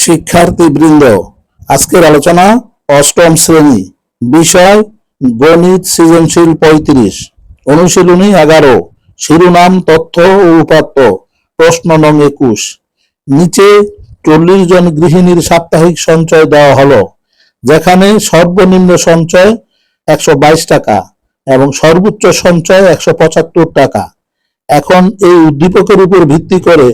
শিক্ষার্থীবৃন্দ, আজকের আলোচনা অষ্টম শ্রেণি, বিষয় গণিত সৃজনশীল পঁয়ত্রিশ, অনুশীলনী এগারো, শিরোনাম তথ্য ও উপাত্ত, প্রশ্ন নং একুশ। নিচে চল্লিশ জন গৃহিণীর সাপ্তাহিক সঞ্চয় দেওয়া হলো, যেখানে সর্বনিম্ন সঞ্চয় একশো বাইশ টাকা এবং সর্বোচ্চ সঞ্চয় একশো পঁচাত্তর টাকা। এখন এই উদ্দীপকের উপর ভিত্তি করে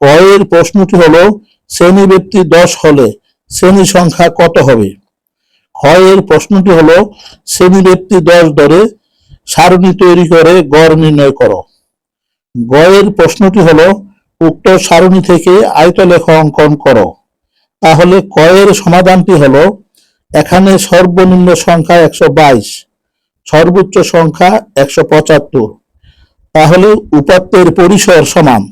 ক এর প্রশ্নটি হলো শ্রেণি ব্যক্তি দশ হলে শ্রেণি সংখ্যা কত হবে? খ এর প্রশ্নটি হলো, শ্রেণি ব্যক্তি দশ ধরে সারণী তৈরি করে গড় নির্ণয় করো। গ এর প্রশ্নটি হলো, উক্ত সারণী থেকে আয়তলেখ অঙ্কন করো। তাহলে ক এর সমাধানটি হলো, এখানে সর্বনিম্ন সংখ্যা একশো বাইশ, সর্বোচ্চ সংখ্যা একশো পঁচাত্তর। তাহলে উপাত্তের পরিসর সমান,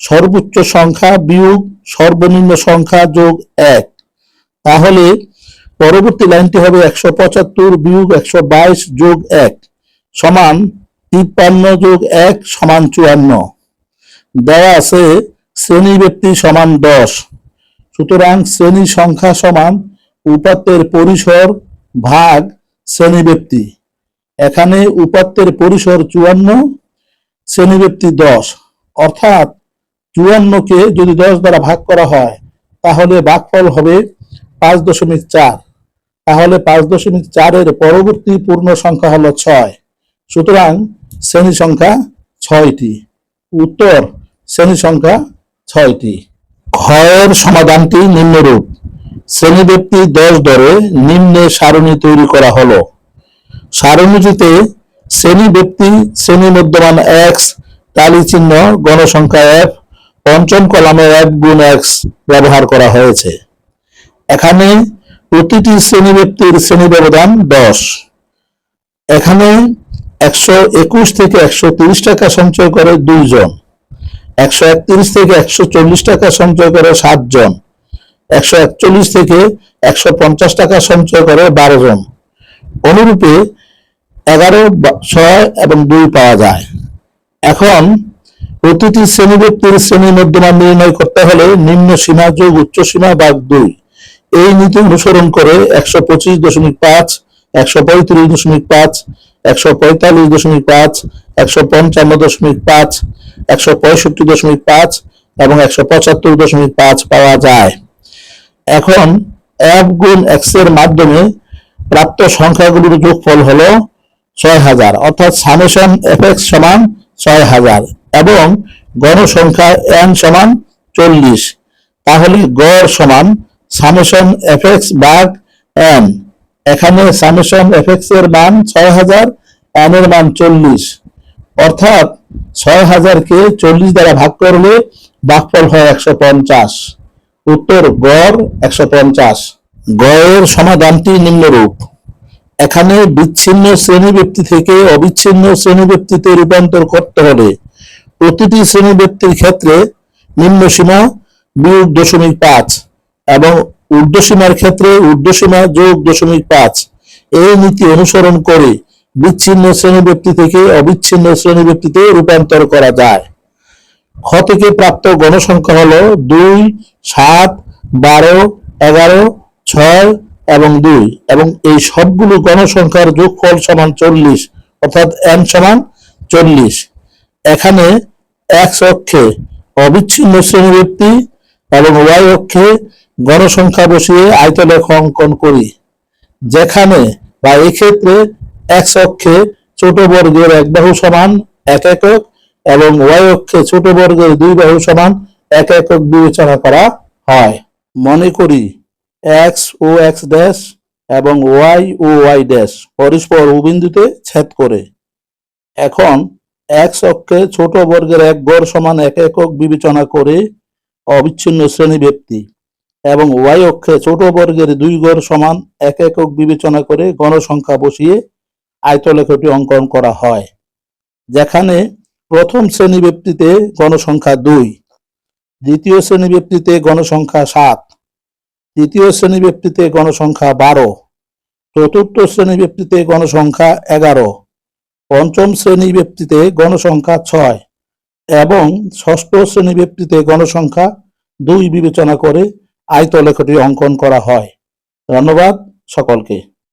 সর্বোচ্চ সংখ্যা বিয়োগ সর্বনিম্ন সংখ্যা যোগ এক। তাহলে পরবর্তী লাইনটি হবে একশো পঁচাত্তর বিয়োগ একশো বাইশ যোগ এক সমান তিপ্পান্ন যোগ এক সমান চুয়ান্ন। দেওয়া আছে শ্রেণি ব্যক্তি সমান দশ। সুতরাং শ্রেণি সংখ্যা সমান উপাত্তের পরিসর ভাগ শ্রেণি ব্যক্তি। এখানে উপাত্তের পরিসর চুয়ান্ন, শ্রেণি ব্যক্তি দশ। অর্থাৎ চুয়ান্নকে যদি দশ দ্বারা ভাগ করা হয়, তাহলে ভাগফল হবে পাঁচ দশমিক চার। তাহলে পাঁচ দশমিক চারের পরবর্তী পূর্ণ সংখ্যা হলো ছয়। সুতরাং শ্রেণি সংখ্যা ছয়টি। উত্তর, শ্রেণি সংখ্যা ছয়টি। ক্ষয়ের সমাধানটি নিম্নরূপ। শ্রেণি ব্যক্তি দশ ধরে নিম্নে সারণী তৈরি করা হলো। সারণীটিতে শ্রেণি ব্যক্তি শ্রেণি মধ্যমান এক্স তালি চিহ্ন গণসংখ্যা এফ পঞ্চম কলামে এক গুণ এক্স ব্যবহার করা হয়েছে। এখানে প্রতিটি শ্রেণি ব্যক্তির শ্রেণি ব্যবধান দশ। এখানে একশো একুশ থেকে একশো তিরিশ টাকা সঞ্চয় করে দুইজন একশো একত্রিশ থেকে একশো চল্লিশ টাকা সঞ্চয় করে সাতজন একশো একচল্লিশ থেকে একশো পঞ্চাশ টাকা সঞ্চয় করে বারো জন। অনুরূপে এগারো ছয় এবং দুই পাওয়া যায়। এখন প্রতিটি শ্রেণি শ্রেণির শ্রেণি মধ্যমান নির্ণয় করতে হলে নিম্ন সীমা যোগ, উচ্চ সীমা ভাগ দুই। এই নীতি অনুসরণ করে একশো পঁচিশ দশমিক পাঁচ, একশো পঁয়ত্রিশ দশমিক পাঁচ, একশো পঁয়তাল্লিশ দশমিক পাঁচ, একশো পঞ্চান্ন দশমিক পাঁচ, একশো পঁয়ষট্টি দশমিক পাঁচ এবং একশো পঁচাত্তর দশমিক পাঁচ পাওয়া যায়। এখন এফ গুণ এক্সের মাধ্যমে প্রাপ্ত সংখ্যাগুলির যোগফল হলো ছয় হাজার, অর্থাৎ সামেশন এফ এক্স সমান ছয় হাজার। এবং গণসংখ্যা এন সমান চল্লিশ। তাহলে গড় সমান সামেশন এফ বাঘ এন এখানে সামেশন এফ এক্সের মান ছয় হাজার এন এর মান চল্লিশ। অর্থাৎ ছয় হাজারকে চল্লিশ দ্বারা ভাগ করলে ভাগফল হয় একশো পঞ্চাশ। উত্তর গড় একশো পঞ্চাশ। গড়ের সমাধানটি নিম্নরূপ। এখানে বিচ্ছিন্ন শ্রেণি ব্যক্তি থেকে অবিচ্ছিন্ন শ্রেণি ব্যক্তিতে রূপান্তর করতে হলে প্রতিটি শ্রেণি ব্যক্তির ক্ষেত্রে নিম্ন সীমা বিয়োগ দশমিক পাঁচ এবং ঊর্ধ্বসীমার ক্ষেত্রে ঊর্ধ্বসীমা যোগ দশমিক পাঁচ। এই নীতি অনুসরণ করে বিচ্ছিন্ন শ্রেণি ব্যক্তি থেকে অবিচ্ছিন্ন শ্রেণি ব্যক্তিতে রূপান্তর করা যায়। খ থেকে প্রাপ্ত গণসংখ্যা হল দুই, সাত, বারো, এগারো, ছয় এবং দুই এবং এই সবগুলো গণসংখ্যার যোগফল সমান চল্লিশ, অর্থাৎ এন সমান চল্লিশ। এখানে এক্স অক্ষে অবিচ্ছিন্ন শ্রেণি ব্যক্তি এবং ওয়াই অক্ষে গণসংখ্যা বসিয়ে আয়তলেখ অঙ্কন করি। যেখানে বা এক্ষেত্রে এক্স অক্ষে ছোট বর্গের এক বাহু সমান এক একক এবং ওয়াই অক্ষে ছোট বর্গের দুই বাহু সমান এক একক বিবেচনা করা হয়। মনে করি এক্স ও এক্স ড্যাশ এবং ওয়াই ও ওয়াই ড্যাশ পরস্পর উবিন্দুতে ছেদ করে। এখন এক্স অক্ষে ছোট বর্গের এক গড় সমান এক একক বিবেচনা করে অবিচ্ছিন্ন শ্রেণি ব্যক্তি এবং ওয়াই অক্ষে ছোট বর্গের দুই গড় সমান এক একক বিবেচনা করে গণসংখ্যা বসিয়ে আয়তলেখটি অঙ্কন করা হয়। যেখানে প্রথম শ্রেণি ব্যক্তিতে গণসংখ্যা দুই, দ্বিতীয় শ্রেণি ব্যক্তিতে গণসংখ্যা সাত, তৃতীয় শ্রেণি ব্যক্তিতে গণসংখ্যা বারো, চতুর্থ শ্রেণি ব্যক্তিতে গণসংখ্যা এগারো পঞ্চম শ্রেণি ব্যক্তিতে গণসংখ্যা ছয় এবং ষষ্ঠ শ্রেণি ব্যক্তিতে গণসংখ্যা দুই বিবেচনা করে আয়তলেখটি অঙ্কন করা হয়। ধন্যবাদ সকলকে।